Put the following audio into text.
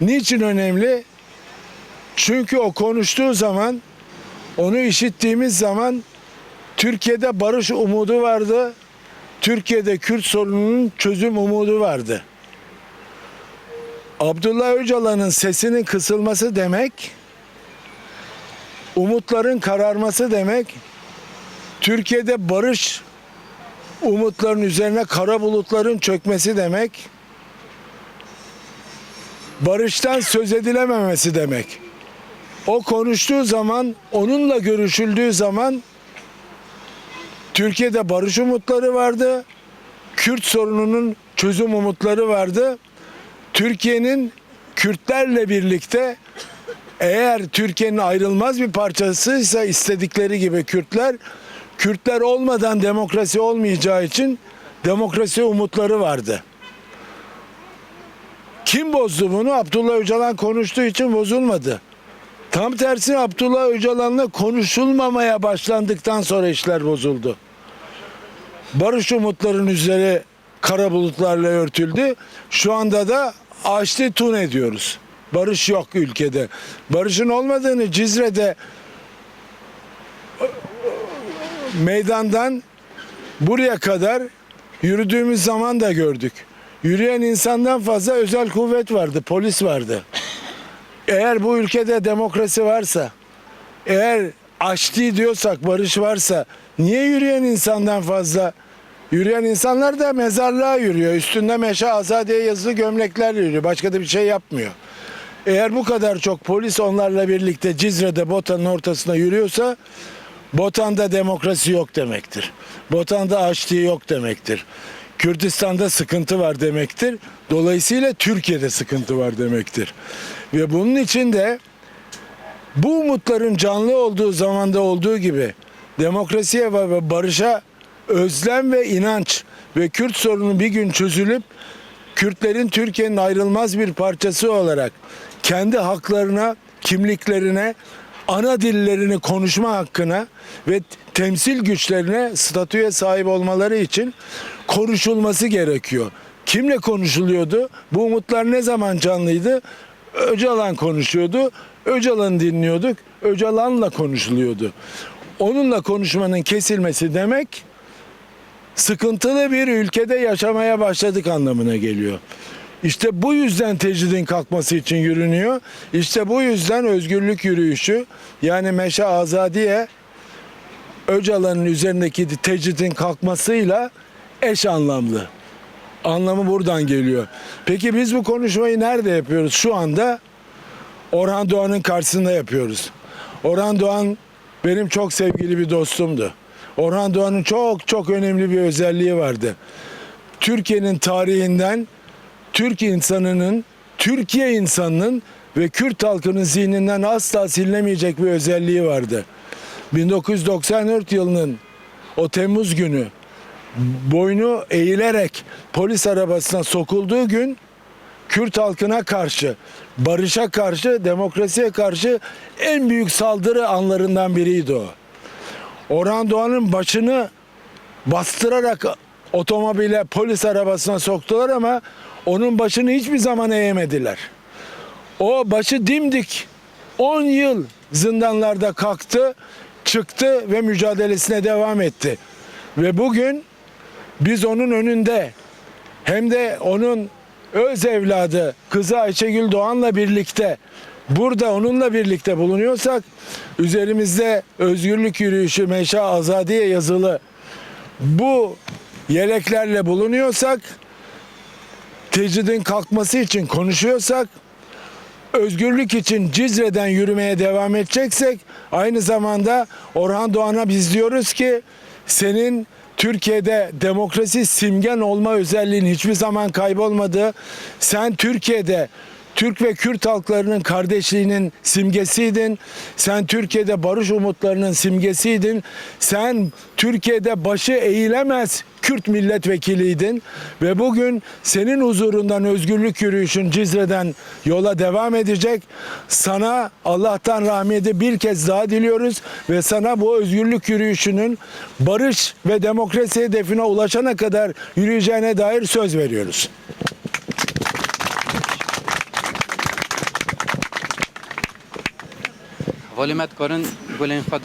Niçin önemli? Çünkü o konuştuğu zaman, onu işittiğimiz zaman Türkiye'de barış umudu vardı. Türkiye'de Kürt sorununun çözüm umudu vardı. Abdullah Öcalan'ın sesinin kısılması demek, umutların kararması demek, Türkiye'de barış umutların üzerine kara bulutların çökmesi demek, barıştan söz edilememesi demek. O konuştuğu zaman, onunla görüşüldüğü zaman Türkiye'de barış umutları vardı. Kürt sorununun çözüm umutları vardı. Türkiye'nin Kürtlerle birlikte eğer Türkiye'nin ayrılmaz bir parçasıysa istedikleri gibi Kürtler, Kürtler olmadan demokrasi olmayacağı için demokrasi umutları vardı. Kim bozdu bunu? Abdullah Öcalan konuştuğu için bozulmadı. Tam tersine Abdullah Öcalan'la konuşulmamaya başlandıktan sonra işler bozuldu. Barış umutların üzeri kara bulutlarla örtüldü. Şu anda da açlı tun ediyoruz. Barış yok ülkede. Barışın olmadığını Cizre'de meydandan buraya kadar yürüdüğümüz zaman da gördük. Yürüyen insandan fazla özel kuvvet vardı, polis vardı. Eğer bu ülkede demokrasi varsa, eğer açtı diyorsak, barış varsa niye yürüyen insandan fazla? Yürüyen insanlar da mezarlığa yürüyor. Üstünde meşe azadiye yazılı gömlekler yürüyor. Başka da bir şey yapmıyor. Eğer bu kadar çok polis onlarla birlikte Cizre'de Botan'ın ortasına yürüyorsa Botan'da demokrasi yok demektir. Botan'da açlığı yok demektir. Kürdistan'da sıkıntı var demektir. Dolayısıyla Türkiye'de sıkıntı var demektir. Ve bunun için de bu umutların canlı olduğu zamanda olduğu gibi demokrasiye ve barışa özlem ve inanç ve Kürt sorunu bir gün çözülüp Kürtlerin Türkiye'nin ayrılmaz bir parçası olarak kendi haklarına, kimliklerine, ana dillerini konuşma hakkına ve temsil güçlerine statüye sahip olmaları için konuşulması gerekiyor. Kimle konuşuluyordu? Bu umutlar ne zaman canlıydı? Öcalan konuşuyordu. Öcalan'ı dinliyorduk. Öcalan'la konuşuluyordu. Onunla konuşmanın kesilmesi demek sıkıntılı bir ülkede yaşamaya başladık anlamına geliyor. İşte bu yüzden tecridin kalkması için yürünüyor. İşte bu yüzden özgürlük yürüyüşü yani Meşe Azadiye Öcalan'ın üzerindeki tecridin kalkmasıyla eş anlamlı. Anlamı buradan geliyor. Peki biz bu konuşmayı nerede yapıyoruz? Şu anda Orhan Doğan'ın karşısında yapıyoruz. Orhan Doğan benim çok sevgili bir dostumdu. Orhan Doğan'ın çok çok önemli bir özelliği vardı. Türkiye'nin tarihinden Türk insanının, Türkiye insanının ve Kürt halkının zihninden asla silinemeyecek bir özelliği vardı. 1994 yılının o Temmuz günü boynu eğilerek polis arabasına sokulduğu gün Kürt halkına karşı, barışa karşı, demokrasiye karşı en büyük saldırı anlarından biriydi o. Orhan Doğan'ın başını bastırarak otomobile polis arabasına soktular ama onun başını hiçbir zaman eğemediler. O başı dimdik 10 yıl zindanlarda kalktı, çıktı ve mücadelesine devam etti. Ve bugün biz onun önünde hem de onun öz evladı kızı Ayşegül Doğan'la birlikte burada onunla birlikte bulunuyorsak üzerimizde özgürlük yürüyüşü Meşa Azadiye yazılı bu yeleklerle bulunuyorsak tecridin kalkması için konuşuyorsak özgürlük için Cizre'den yürümeye devam edeceksek aynı zamanda Orhan Doğan'a biz diyoruz ki senin Türkiye'de demokrasi simgen olma özelliğin hiçbir zaman kaybolmadı. Sen Türkiye'de Türk ve Kürt halklarının kardeşliğinin simgesiydin. Sen Türkiye'de barış umutlarının simgesiydin. Sen Türkiye'de başı eğilemez Kürt milletvekiliydin ve bugün senin huzurundan özgürlük yürüyüşün Cizre'den yola devam edecek. Sana Allah'tan rahmeti bir kez daha diliyoruz ve sana bu özgürlük yürüyüşünün barış ve demokrasi hedefine ulaşana kadar yürüyeceğine dair söz veriyoruz. Volumet korun gulên xwe